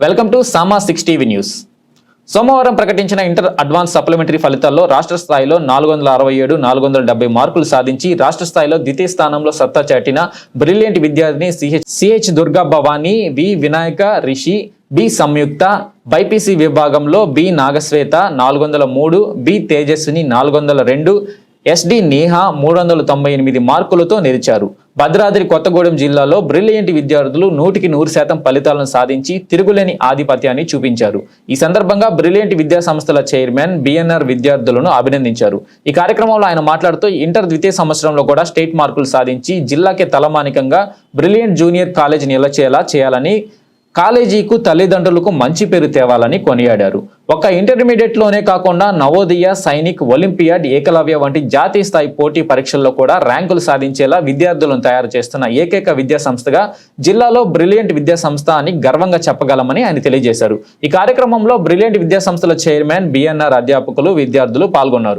Welcome to Sama six TV news. సోమవారం ప్రకటించిన inter advance supplementary ఫలితాల్లో రాష్ట్ర స్థాయిలో నాలుగు వందల అరవై ఏడు నాలుగు వందల డెబ్బై మార్కులు సాధించి రాష్ట్ర స్థాయిలో ద్వితీయ స్థానంలో సత్తా చాటిన బ్రిలియంట్ విద్యార్థిని CH CH Durga Bhavani V Vinayaka Rishi B Samyuktha BiPC విభాగంలో బి నాగశ్వేత నాలుగు వందల మూడు బి తేజస్విని నాలుగు వందల రెండు ఎస్డి నేహా మూడు వందల తొంభై ఎనిమిది మార్కులతో నిలిచారు. భద్రాద్రి కొత్తగూడెం జిల్లాలో బ్రిలియంట్ విద్యార్థులు నూటికి నూరు శాతం ఫలితాలను సాధించి తిరుగులేని ఆధిపత్యాన్ని చూపించారు. ఈ సందర్భంగా బ్రిలియంట్ విద్యా సంస్థల చైర్మన్ బిఎన్ఆర్ విద్యార్థులను అభినందించారు. ఈ కార్యక్రమంలో ఆయన మాట్లాడుతూ ఇంటర్ ద్వితీయ సంవత్సరంలో కూడా స్టేట్ మార్కులు సాధించి జిల్లాకే తలమానికంగా బ్రిలియంట్ జూనియర్ కాలేజ్ నిలచేలా చేయాలని కాలేజీకు తల్లిదండ్రులకు మంచి పేరు తేవాలని కొనియాడారు. ఒక ఇంటర్మీడియట్లోనే కాకుండా నవోదయ సైనిక్ ఒలింపియాడ్ ఏకలవ్య వంటి జాతీయ స్థాయి పోటీ పరీక్షల్లో కూడా ర్యాంకులు సాధించేలా విద్యార్థులను తయారు చేస్తున్న ఏకైక విద్యా సంస్థగా జిల్లాలో బ్రిలియంట్ విద్యా సంస్థ అని గర్వంగా చెప్పగలమని ఆయన తెలియజేశారు. ఈ కార్యక్రమంలో బ్రిలియంట్ విద్యా సంస్థల చైర్మన్ బిఎన్ఆర్ అధ్యాపకులు విద్యార్థులు పాల్గొన్నారు.